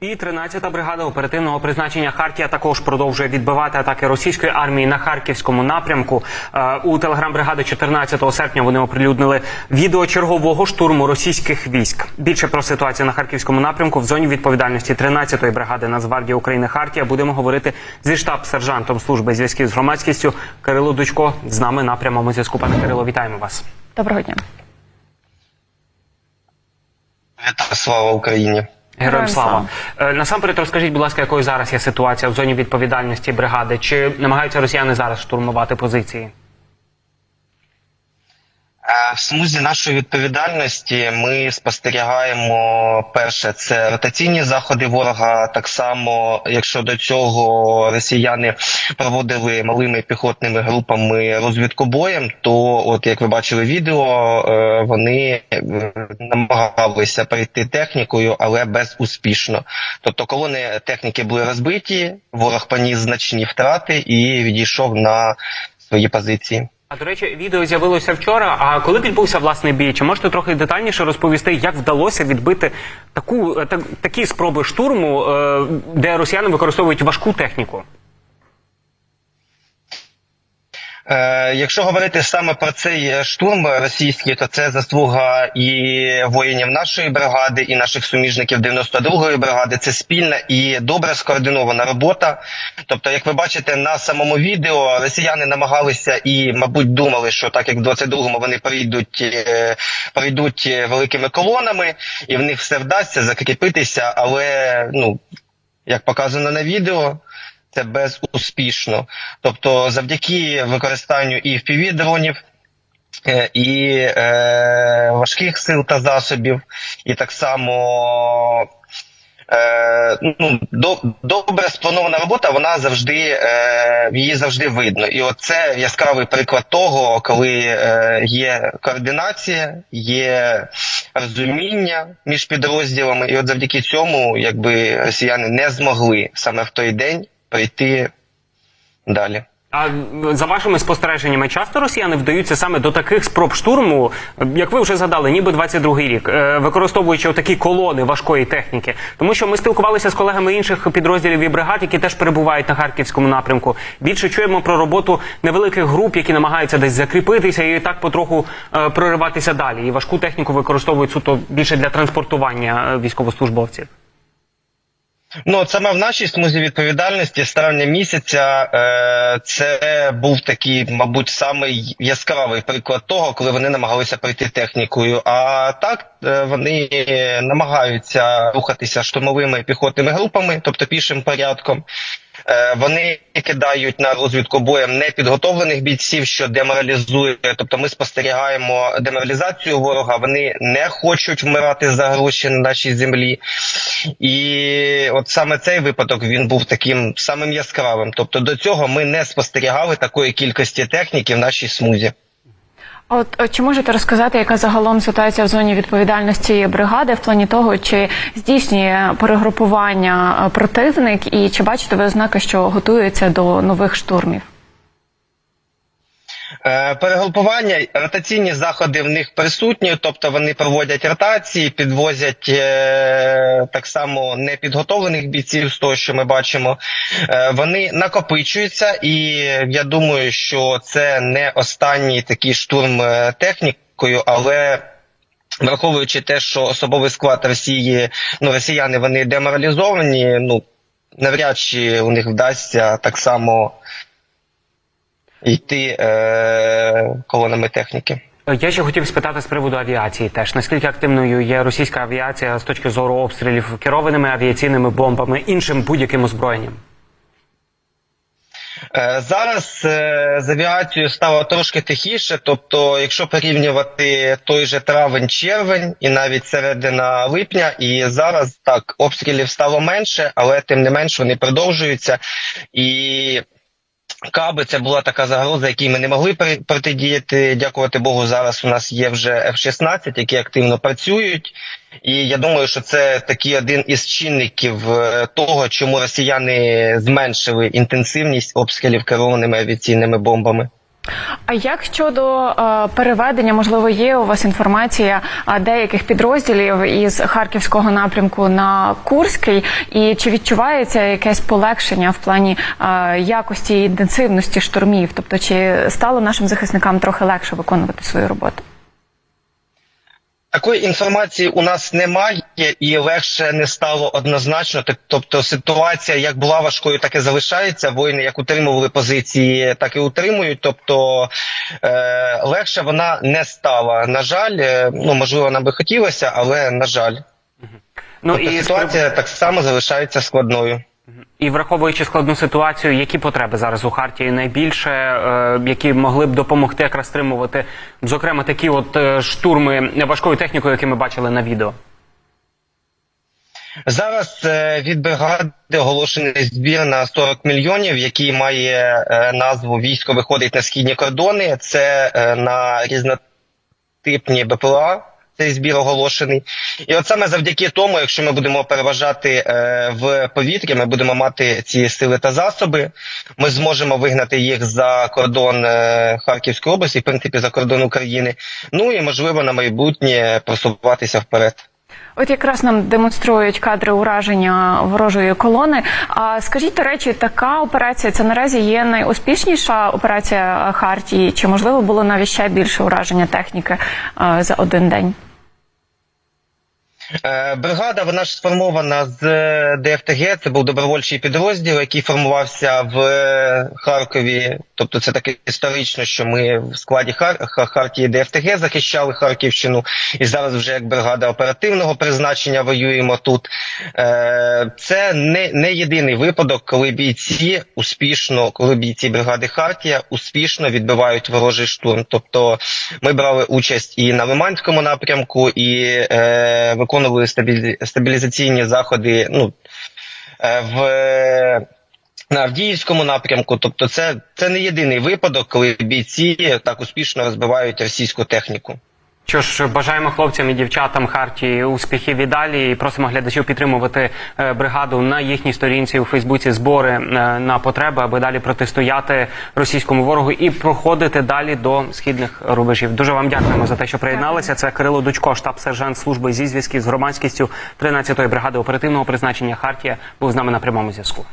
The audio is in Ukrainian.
І 13-та бригада оперативного призначення Хартія також продовжує відбивати атаки російської армії на харківському напрямку. Е, У телеграм-бригади 14 серпня вони оприлюднили відео чергового штурму російських військ. Більше про ситуацію на харківському напрямку в зоні відповідальності 13-ї бригади Нацгвардії України Хартія будемо говорити зі штаб-сержантом служби зв'язків з громадськістю Кирило Дучко. З нами на прямому зв'язку. Пане Кирило, вітаємо вас. Доброго дня. Слава Україні. Героям слава. Е, Насамперед розкажіть, будь ласка, якою зараз є ситуація в зоні відповідальності бригади? Чи намагаються росіяни зараз штурмувати позиції? Е, В смузі нашої відповідальності ми спостерігаємо перше це ротаційні заходи ворога. Так само, якщо до цього росіяни проводили малими піхотними групами розвідку боєм, то от як ви бачили відео, е, вони е, намагалися перейти технікою, але безуспішно. Тобто колони техніки були розбиті, ворог поніс значні втрати і відійшов на свої позиції. А до речі, відео з'явилося вчора. А коли відбувся власний бій? Чи можете трохи детальніше розповісти, як вдалося відбити таку та так, такі спроби штурму, е, де росіяни використовують важку техніку? Е, якщо говорити саме про цей е, штурм російський, то це заслуга і воїнів нашої бригади, і наших суміжників 92-ї бригади. Це спільна і добре скоординована робота. Тобто, як ви бачите на самому відео, росіяни намагалися і, мабуть, думали, що так як в 22-му вони прийдуть, е, прийдуть е, великими колонами, і в них все вдасться закріпитися, але ну як показано на відео. Це безуспішно. Тобто, завдяки використанню і впіві дронів, е, і е, важких сил та засобів, і так само е, ну, до, добре спланована робота, вона завжди е, її завжди видно. І оце яскравий приклад того, коли е, є координація, є розуміння між підрозділами, і от завдяки цьому, якби росіяни не змогли саме в той день прийти далі. А за вашими спостереженнями, часто росіяни вдаються саме до таких спроб штурму, як ви вже згадали, ніби 22-й рік, е, використовуючи такі колони важкої техніки. Тому що ми спілкувалися з колегами інших підрозділів і бригад, які теж перебувають на харківському напрямку. Більше чуємо про роботу невеликих груп, які намагаються десь закріпитися і так потроху е, прориватися далі. І важку техніку використовують суто більше для транспортування е, військовослужбовців. Ну, от саме в нашій смузі відповідальності з травня місяця е, це був такий, мабуть, самий яскравий приклад того, коли вони намагалися пройти технікою. А так е, вони намагаються рухатися штурмовими піхотними групами, тобто пішим порядком. Е, Вони кидають на розвідку боєм непідготовлених бійців, що деморалізує. Тобто, ми спостерігаємо деморалізацію ворога. Вони не хочуть вмирати за гроші на нашій землі. І от саме цей випадок він був таким самим яскравим. Тобто, до цього ми не спостерігали такої кількості техніки в нашій смузі. От чи можете розказати, яка загалом ситуація в зоні відповідальності бригади в плані того, чи здійснює перегрупування е, противник, і чи бачите ви ознаки, що готується до нових штурмів? Е, Перегрупування, ротаційні заходи в них присутні, тобто вони проводять ротації, підвозять е, так само непідготовлених бійців з того, що ми бачимо. Е, вони накопичуються, і я думаю, що це не останній такий штурм технікою, але. Враховуючи те, що особовий склад Росії, ну росіяни вони деморалізовані, ну навряд чи у них вдасться так само йти е, колонами техніки. Я ще хотів спитати з приводу авіації теж. Наскільки активною є російська авіація з точки зору обстрілів керованими авіаційними бомбами, іншим будь-яким озброєнням? Е, Зараз е, з авіацією стало трошки тихіше. Тобто, якщо порівнювати той же травень-червень і навіть середина липня, і зараз так обстрілів стало менше, але тим не менш вони продовжуються. І каби це була така загроза, якій ми не могли протидіяти. Дякувати Богу, зараз у нас є вже F-16, які активно працюють. І я думаю, що це такий один із чинників е, того, чому росіяни зменшили інтенсивність обстрілів керованими авіаційними бомбами. А як щодо е, переведення, можливо, є у вас інформація деяких підрозділів із харківського напрямку на Курський, і чи відчувається якесь полегшення в плані е, якості і інтенсивності штурмів? Тобто, чи стало нашим захисникам трохи легше виконувати свою роботу? Такої інформації у нас немає і легше не стало однозначно. Тоб- Тобто ситуація як була важкою, так і залишається. Воїни як утримували позиції, так і утримують. Тобто е, легше вона не стала. На жаль, е, ну можливо, нам би хотілося, але на жаль, Ну тобто і ситуація так само залишається складною. І враховуючи складну ситуацію, які потреби зараз у Хартії найбільше, е, які могли б допомогти якраз стримувати, зокрема, такі от е, штурми важкою технікою, які ми бачили на відео. Зараз е, від бригади оголошений збір на 40 мільйонів, який має назву Військо виходить на східні кордони. Це на різнотипні БПЛА. Цей збір оголошений, і от саме завдяки тому, якщо ми будемо переважати е, в повітрі, ми будемо мати ці сили та засоби. Ми зможемо вигнати їх за кордон е, Харківської області, в принципі, за кордон України. Ну і можливо на майбутнє просуватися вперед. От якраз нам демонструють кадри ураження ворожої колони. А скажіть, до речі, така операція це наразі є найуспішніша операція Хартії? Чи можливо було навіть ще більше ураження техніки е, за один день? Е, Бригада вона ж сформована з е, ДФТГ. Це був добровольчий підрозділ, який формувався в е, Харкові. Тобто, це таке історично, що ми в складі Хар- Хартії ДФТГ захищали Харківщину, і зараз вже як бригада оперативного призначення воюємо тут. Це не, не єдиний випадок, коли бійці успішно, коли бійці бригади Хартія успішно відбивають ворожий штурм. Тобто, ми брали участь і на Лиманському напрямку, і е, виконували стабілі- стабілізаційні заходи. Ну е, в на Авдіївському напрямку, тобто, це, це не єдиний випадок, коли бійці так успішно розбивають російську техніку. Що ж, бажаємо хлопцям і дівчатам Хартії успіхів і далі. І просимо глядачів підтримувати е, бригаду на їхній сторінці у Фейсбуці збори е, на потреби, аби далі протистояти російському ворогу і проходити далі до східних рубежів. Дуже вам дякуємо за те, що приєдналися. Це Кирило Дучко, штаб-сержант служби зі зв'язків з громадськістю 13-ї бригади оперативного призначення Хартія, був з нами на прямому зв'язку.